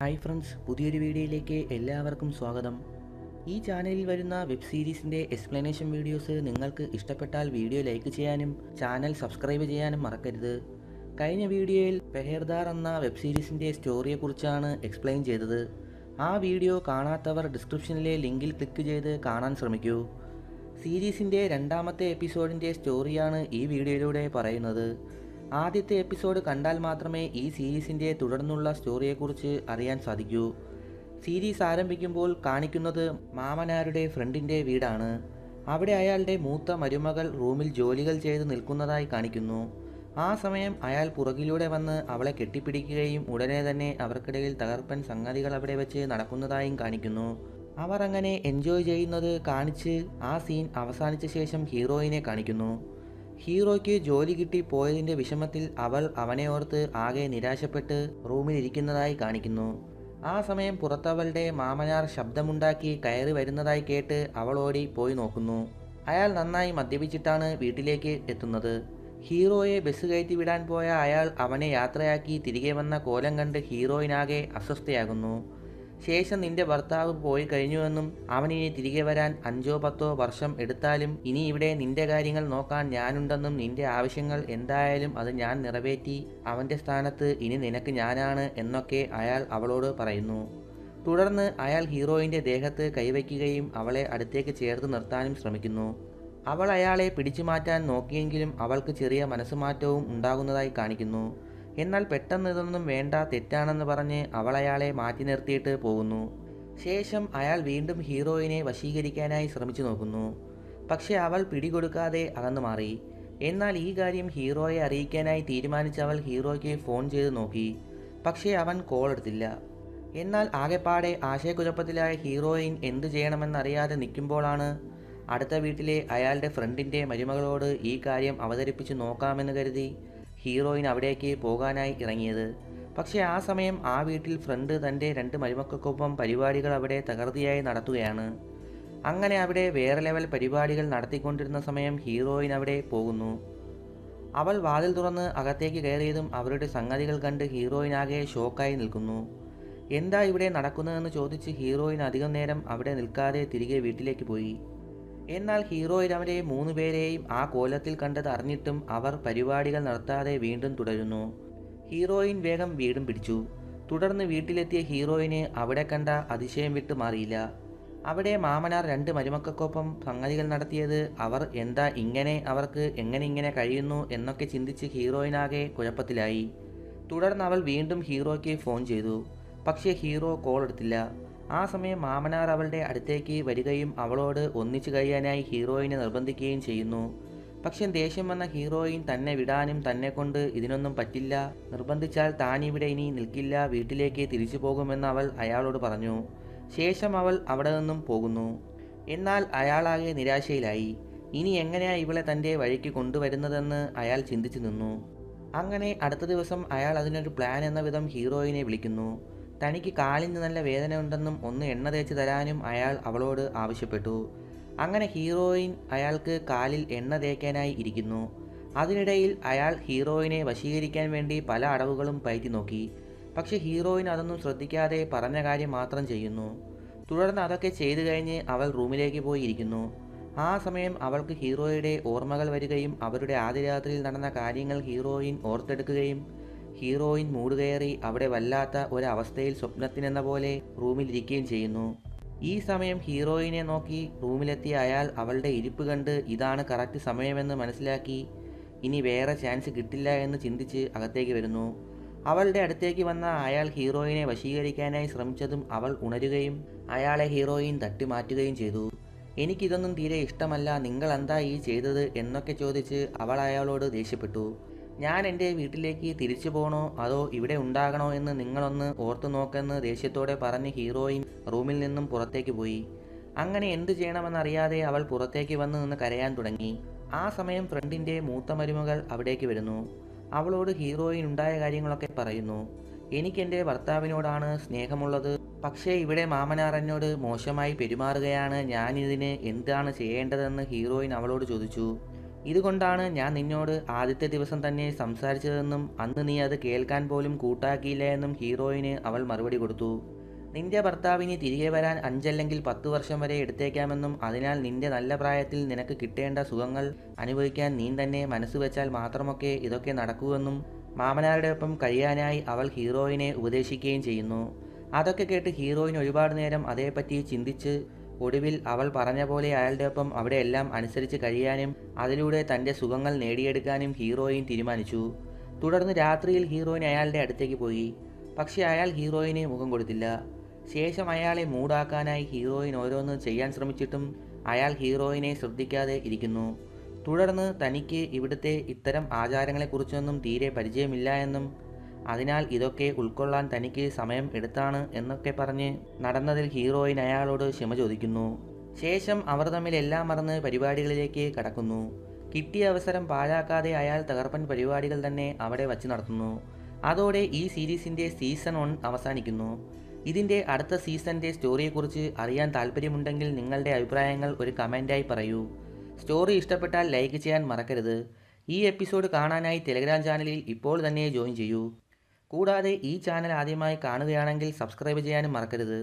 Hi friends പുതിയൊരു വീഡിയോയിലേക്ക് എല്ലാവർക്കും സ്വാഗതം. ഈ ചാനലിൽ വരുന്ന വെബ് സീരീസിന്റെ എക്സ്പ്ലനേഷൻ വീഡിയോസ് നിങ്ങൾക്ക് ഇഷ്ടപ്പെട്ടാൽ വീഡിയോ ലൈക്ക് ചെയ്യാനും ചാനൽ സബ്സ്ക്രൈബ് ചെയ്യാനും മറക്കരുത്. കഴിഞ്ഞ വീഡിയോയിൽ പെഹേർദാർ എന്ന വെബ് സീരീസിന്റെ സ്റ്റോറിയെക്കുറിച്ചാണ് എക്സ്പ്ലെയിൻ ചെയ്തത്. ആ വീഡിയോ കാണാത്തവർ ഡിസ്ക്രിപ്ഷനിലെ ലിങ്കിൽ ക്ലിക്ക് ചെയ്ത് കാണാൻ ശ്രമിക്കൂ. സീരീസിന്റെ രണ്ടാമത്തെ എപ്പിസോഡിന്റെ സ്റ്റോറിയാണ് ഈ വീഡിയോയിലൂടെ പറയുന്നത്. ആദ്യത്തെ എപ്പിസോഡ് കണ്ടാൽ മാത്രമേ ഈ സീരീസിന്റെ തുടർന്നുള്ള സ്റ്റോറിയെക്കുറിച്ച് അറിയാൻ സാധിക്കൂ. സീരീസ് ആരംഭിക്കുമ്പോൾ കാണിക്കുന്നത് മാമനാരുടെ ഫ്രണ്ടിന്റെ വീടാണ്. അവിടെ അയാളുടെ മൂത്ത മരുമകൾ റൂമിൽ ജോലികൾ ചെയ്ത് നിൽക്കുന്നതായി കാണിക്കുന്നു. ആ സമയം അയാൾ പുറകിലൂടെ വന്ന് അവളെ കെട്ടിപ്പിടിക്കുകയും ഉടനെ തന്നെ അവർക്കിടയിൽ തകർപ്പൻ സംഗതികൾ അവിടെ വെച്ച് നടക്കുന്നതായും കാണിക്കുന്നു. അവർ അങ്ങനെ എൻജോയ് ചെയ്യുന്നത് കാണിച്ച് ആ സീൻ അവസാനിച്ച ശേഷം ഹീറോയിനെ കാണിക്കുന്നു. ഹീറോയ്ക്ക് ജോലി കിട്ടി പോയതിന്റെ വിഷമത്തിൽ അവൾ അവനെ ഓർത്ത് ആകെ നിരാശപ്പെട്ട് റൂമിൽ ഇരിക്കുന്നതായി കാണിക്കുന്നു. ആ സമയം പുറത്തവളുടെ മാമനാർ ശബ്ദമുണ്ടാക്കി കയറി വരുന്നതായി കേട്ട് അവൾ ഓടി പോയി നോക്കുന്നു. അയാൾ നന്നായി മദ്യപിച്ചിട്ടാണ് വീട്ടിലേക്ക് എത്തുന്നത്. ഹീറോയെ ബസ് കയറ്റി വിടാൻ പോയ അയാൾ അവനെ യാത്രയാക്കി തിരികെ വന്ന കോലം കണ്ട് ഹീറോയിനാകെ അസ്വസ്ഥയാകുന്നു. ശേഷം നിന്റെ ഭർത്താവ് പോയി കഴിഞ്ഞുവെന്നും അവൻ ഇനി തിരികെ വരാൻ അഞ്ചോ പത്തോ വർഷം എടുത്താലും ഇനി ഇവിടെ നിന്റെ കാര്യങ്ങൾ നോക്കാൻ ഞാനുണ്ടെന്നും നിന്റെ ആവശ്യങ്ങൾ എന്തായാലും അത് ഞാൻ നിറവേറ്റി അവന്റെ സ്ഥാനത്ത് ഇനി നിനക്ക് ഞാനാണ് എന്നൊക്കെ അയാൾ അവളോട് പറയുന്നു. തുടർന്ന് അയാൾ ഹീറോയിന്റെ ദേഹത്ത് കൈവയ്ക്കുകയും അവളെ അടുത്തേക്ക് ചേർത്ത് നിർത്താനും ശ്രമിക്കുന്നു. അവൾ അയാളെ പിടിച്ചു മാറ്റാൻ നോക്കിയെങ്കിലും അവൾക്ക് ചെറിയ മനസ്സുമാറ്റവും ഉണ്ടാകുന്നതായി കാണിക്കുന്നു. എന്നാൽ പെട്ടെന്ന് ഇതൊന്നും വേണ്ട തെറ്റാണെന്ന് പറഞ്ഞ് അവൾ അയാളെ മാറ്റി നിർത്തിയിട്ട് പോകുന്നു. ശേഷം അയാൾ വീണ്ടും ഹീറോയിനെ വശീകരിക്കാനായി ശ്രമിച്ചു നോക്കുന്നു. പക്ഷേ അവൾ പിടികൊടുക്കാതെ അകന്നു മാറി. എന്നാൽ ഈ കാര്യം ഹീറോയെ അറിയിക്കാനായി തീരുമാനിച്ച അവൾ ഹീറോയ്ക്ക് ഫോൺ ചെയ്ത് നോക്കി. പക്ഷേ അവൻ കോൾ എടുത്തില്ല. എന്നാൽ ആകെപ്പാടെ ആശയക്കുഴപ്പത്തിലായ ഹീറോയിൻ എന്തു ചെയ്യണമെന്നറിയാതെ നിൽക്കുമ്പോഴാണ് അടുത്ത വീട്ടിലെ അയാളുടെ ഫ്രണ്ടിന്റെ മരുമകളോട് ഈ കാര്യം അവതരിപ്പിച്ച് നോക്കാമെന്ന് കരുതി ഹീറോയിൻ അവിടേക്ക് പോകാനായി ഇറങ്ങിയത്. പക്ഷേ ആ സമയം ആ വീട്ടിൽ ഫ്രണ്ട് തന്റെ രണ്ട് മരുമക്കൾക്കൊപ്പം പരിപാടികൾ അവിടെ തകൃതിയായി നടത്തുകയാണ്. അങ്ങനെ അവിടെ വേറെ ലെവൽ പരിപാടികൾ നടത്തിക്കൊണ്ടിരുന്ന സമയം ഹീറോയിൻ അവിടെ പോകുന്നു. അവൾ വാതിൽ തുറന്ന് അകത്തേക്ക് കയറിയതും അവരുടെ സംഗതികൾ കണ്ട് ഹീറോയിൻ ആകെ ഷോക്കായി നിൽക്കുന്നു. എന്താ ഇവിടെ നടക്കുന്നതെന്ന് ചോദിച്ച് ഹീറോയിൻ അധികം നേരം അവിടെ നിൽക്കാതെ തിരികെ വീട്ടിലേക്ക് പോയി. എന്നാൽ ഹീറോയിൽ അവരെ മൂന്ന് പേരെയും ആ കോലത്തിൽ കണ്ടത് അറിഞ്ഞിട്ടും അവർ പരിപാടികൾ നടത്താതെ വീണ്ടും തുടരുന്നു. ഹീറോയിൻ വേഗം വീടും പിടിച്ചു. തുടർന്ന് വീട്ടിലെത്തിയ ഹീറോയിന് അവിടെ കണ്ട അതിശയം വിട്ട് മാറിയില്ല. അവിടെ മാമനാർ രണ്ട് മരുമക്കൾക്കൊപ്പം സംഗതികൾ നടത്തിയത് അവർ എന്താ ഇങ്ങനെ അവർക്ക് എങ്ങനെ ഇങ്ങനെ കഴിയുന്നു എന്നൊക്കെ ചിന്തിച്ച് ഹീറോയിനാകെ കുഴപ്പത്തിലായി. തുടർന്ന് അവൾ വീണ്ടും ഹീറോയ്ക്ക് ഫോൺ ചെയ്തു. പക്ഷേ ഹീറോ കോൾ എടുത്തില്ല. ആ സമയം മാമനാർ അവളുടെ അടുത്തേക്ക് വരികയും അവളോട് ഒന്നിച്ചു കഴിയാനായി ഹീറോയിനെ നിർബന്ധിക്കുകയും ചെയ്യുന്നു. പക്ഷെ ദേഷ്യം വന്ന ഹീറോയിൻ തന്നെ വിടാനും തന്നെ കൊണ്ട് ഇതിനൊന്നും പറ്റില്ല. നിർബന്ധിച്ചാൽ താൻ ഇവിടെ ഇനി നിൽക്കില്ല. വീട്ടിലേക്ക് തിരിച്ചു പോകുമെന്ന് അവൾ അയാളോട് പറഞ്ഞു. ശേഷം അവൾ അവിടെ നിന്നും പോകുന്നു. എന്നാൽ അയാളാകെ നിരാശയിലായി. ഇനി എങ്ങനെയാണ് ഇവളെ തന്റെ വഴിക്ക് കൊണ്ടുവരുന്നതെന്ന് അയാൾ ചിന്തിച്ചു നിന്നു. അങ്ങനെ അടുത്ത ദിവസം അയാൾ അതിനൊരു പ്ലാൻ എന്ന വിധം ഹീറോയിനെ വിളിക്കുന്നു. തനിക്ക് കാലിന് നല്ല വേദന ഉണ്ടെന്നും ഒന്ന് എണ്ണ തേച്ച് തരാനും അയാൾ അവളോട് ആവശ്യപ്പെട്ടു. അങ്ങനെ ഹീറോയിൻ അയാൾക്ക് കാലിൽ എണ്ണ തേക്കാനായി ഇരിക്കുന്നു. അതിനിടയിൽ അയാൾ ഹീറോയിനെ വശീകരിക്കാൻ വേണ്ടി പല അടവുകളും പയറ്റി നോക്കി. പക്ഷെ ഹീറോയിൻ അതൊന്നും ശ്രദ്ധിക്കാതെ പറഞ്ഞ കാര്യം മാത്രം ചെയ്യുന്നു. തുടർന്ന് അതൊക്കെ ചെയ്തു കഴിഞ്ഞ് അവൾ റൂമിലേക്ക് പോയിരിക്കുന്നു. ആ സമയം അവൾക്ക് ഹീറോയുടെ ഓർമ്മകൾ വരികയും അവരുടെ ആദ്യ രാത്രിയിൽ നടന്ന കാര്യങ്ങൾ ഹീറോയിൻ ഓർത്തെടുക്കുകയും ഹീറോയിൻ മൂടുകയറി അവിടെ വല്ലാത്ത ഒരവസ്ഥയിൽ സ്വപ്നത്തിനെന്ന പോലെ റൂമിലിരിക്കുകയും ചെയ്യുന്നു. ഈ സമയം ഹീറോയിനെ നോക്കി റൂമിലെത്തിയ അയാൾ അവളുടെ ഇരിപ്പ് കണ്ട് ഇതാണ് കറക്റ്റ് സമയമെന്ന് മനസ്സിലാക്കി ഇനി വേറെ ചാൻസ് കിട്ടില്ല എന്ന് ചിന്തിച്ച് അകത്തേക്ക് വരുന്നു. അവളുടെ അടുത്തേക്ക് വന്ന അയാൾ ഹീറോയിനെ വശീകരിക്കാനായി ശ്രമിച്ചതും അവൾ ഉണരുകയും അയാളെ ഹീറോയിൻ തട്ടിമാറ്റുകയും ചെയ്തു. എനിക്കിതൊന്നും തീരെ ഇഷ്ടമല്ല നിങ്ങൾ എന്താ ഈ ചെയ്തത് എന്നൊക്കെ ചോദിച്ച് അവൾ അയാളോട് ദേഷ്യപ്പെട്ടു. ഞാൻ എന്റെ വീട്ടിലേക്ക് തിരിച്ചു പോകണോ അതോ ഇവിടെ ഉണ്ടാകണോ എന്ന് നിങ്ങളൊന്ന് ഓർത്തു നോക്കെന്ന് ദേഷ്യത്തോടെ പറഞ്ഞ് ഹീറോയിൻ റൂമിൽ നിന്നും പുറത്തേക്ക് പോയി. അങ്ങനെ എന്തു ചെയ്യണമെന്നറിയാതെ അവൾ പുറത്തേക്ക് വന്ന് നിന്ന് കരയാൻ തുടങ്ങി. ആ സമയം ഫ്രണ്ടിന്റെ മൂത്ത മരുമകൾ അവിടേക്ക് വരുന്നു. അവളോട് ഹീറോയിൻ ഉണ്ടായ കാര്യങ്ങളൊക്കെ പറയുന്നു. എനിക്ക് എന്റെ ഭർത്താവിനോടാണ് സ്നേഹമുള്ളത്. പക്ഷേ ഇവിടെ മാമനാറന്നോട് മോശമായി പെരുമാറുകയാണ് ഞാനിതിന് എന്താണ് ചെയ്യേണ്ടതെന്ന് ഹീറോയിൻ അവളോട് ചോദിച്ചു. ഇതുകൊണ്ടാണ് ഞാൻ നിന്നോട് ആദ്യത്തെ ദിവസം തന്നെ സംസാരിച്ചതെന്നും അന്ന് നീ അത് കേൾക്കാൻ പോലും കൂട്ടാക്കിയില്ല എന്നും ഹീറോയിന് അവൾ മറുപടി കൊടുത്തു. നിന്റെ ഭർത്താവിന് തിരികെ വരാൻ അഞ്ചല്ലെങ്കിൽ പത്ത് വർഷം വരെ എടുത്തേക്കാമെന്നും അതിനാൽ നിന്റെ നല്ല പ്രായത്തിൽ നിനക്ക് കിട്ടേണ്ട സുഖങ്ങൾ അനുഭവിക്കാൻ നീ തന്നെ മനസ്സ് വെച്ചാൽ മാത്രമൊക്കെ ഇതൊക്കെ നടക്കൂവെന്നും മാമനാരുടെ ഒപ്പം കഴിയാനായി അവൾ ഹീറോയിനെ ഉപദേശിക്കുകയും ചെയ്യുന്നു. അതൊക്കെ കേട്ട് ഹീറോയിൻ ഒരുപാട് നേരം അതേപ്പറ്റി ചിന്തിച്ച് ഒടുവിൽ അവൾ പറഞ്ഞ പോലെ അയാളുടെ ഒപ്പം അവിടെ എല്ലാം അനുസരിച്ച് കഴിയാനും അതിലൂടെ തന്റെ സുഖങ്ങൾ നേടിയെടുക്കാനും ഹീറോയിൻ തീരുമാനിച്ചു. തുടർന്ന് രാത്രിയിൽ ഹീറോയിൻ അയാളുടെ അടുത്തേക്ക് പോയി. പക്ഷേ അയാൾ ഹീറോയിനെ മുഖം കൊടുത്തില്ല. ശേഷം അയാളെ മൂടാക്കാനായി ഹീറോയിൻ ഓരോന്ന് ചെയ്യാൻ ശ്രമിച്ചിട്ടും അയാൾ ഹീറോയിനെ ശ്രദ്ധിക്കാതെ ഇരിക്കുന്നു. തുടർന്ന് തനിക്ക് ഇവിടുത്തെ ഇത്തരം ആചാരങ്ങളെക്കുറിച്ചൊന്നും തീരെ പരിചയമില്ല എന്നും അതിനാൽ ഇതൊക്കെ ഉൾക്കൊള്ളാൻ തനിക്ക് സമയം എടുത്താണ് എന്നൊക്കെ പറഞ്ഞ് നടന്നതിൽ ഹീറോയിൻ അയാളോട് ക്ഷമ ചോദിക്കുന്നു. ശേഷം അവർ തമ്മിൽ എല്ലാം മറന്ന് പരിപാടികളിലേക്ക് കടക്കുന്നു. കിട്ടിയ അവസരം പാഴാക്കാതെ അയാൾ തകർപ്പൻ പരിപാടികൾ തന്നെ അവിടെ വച്ച് നടത്തുന്നു. അതോടെ ഈ സീരീസിന്റെ സീസൺ വൺ അവസാനിക്കുന്നു. ഇതിന്റെ അടുത്ത സീസണിന്റെ സ്റ്റോറിയെക്കുറിച്ച് അറിയാൻ താല്പര്യമുണ്ടെങ്കിൽ നിങ്ങളുടെ അഭിപ്രായങ്ങൾ ഒരു കമന്റായി പറയൂ. സ്റ്റോറി ഇഷ്ടപ്പെട്ടാൽ ലൈക്ക് ചെയ്യാൻ മറക്കരുത്. ഈ എപ്പിസോഡ് കാണാനായി ടെലഗ്രാം ചാനലിൽ ഇപ്പോൾ തന്നെ ജോയിൻ ചെയ്യൂ. കൂടാതെ ഈ ചാനൽ ആദ്യമായി കാണുകയാണെങ്കിൽ സബ്സ്ക്രൈബ് ചെയ്യാനും മറക്കരുത്.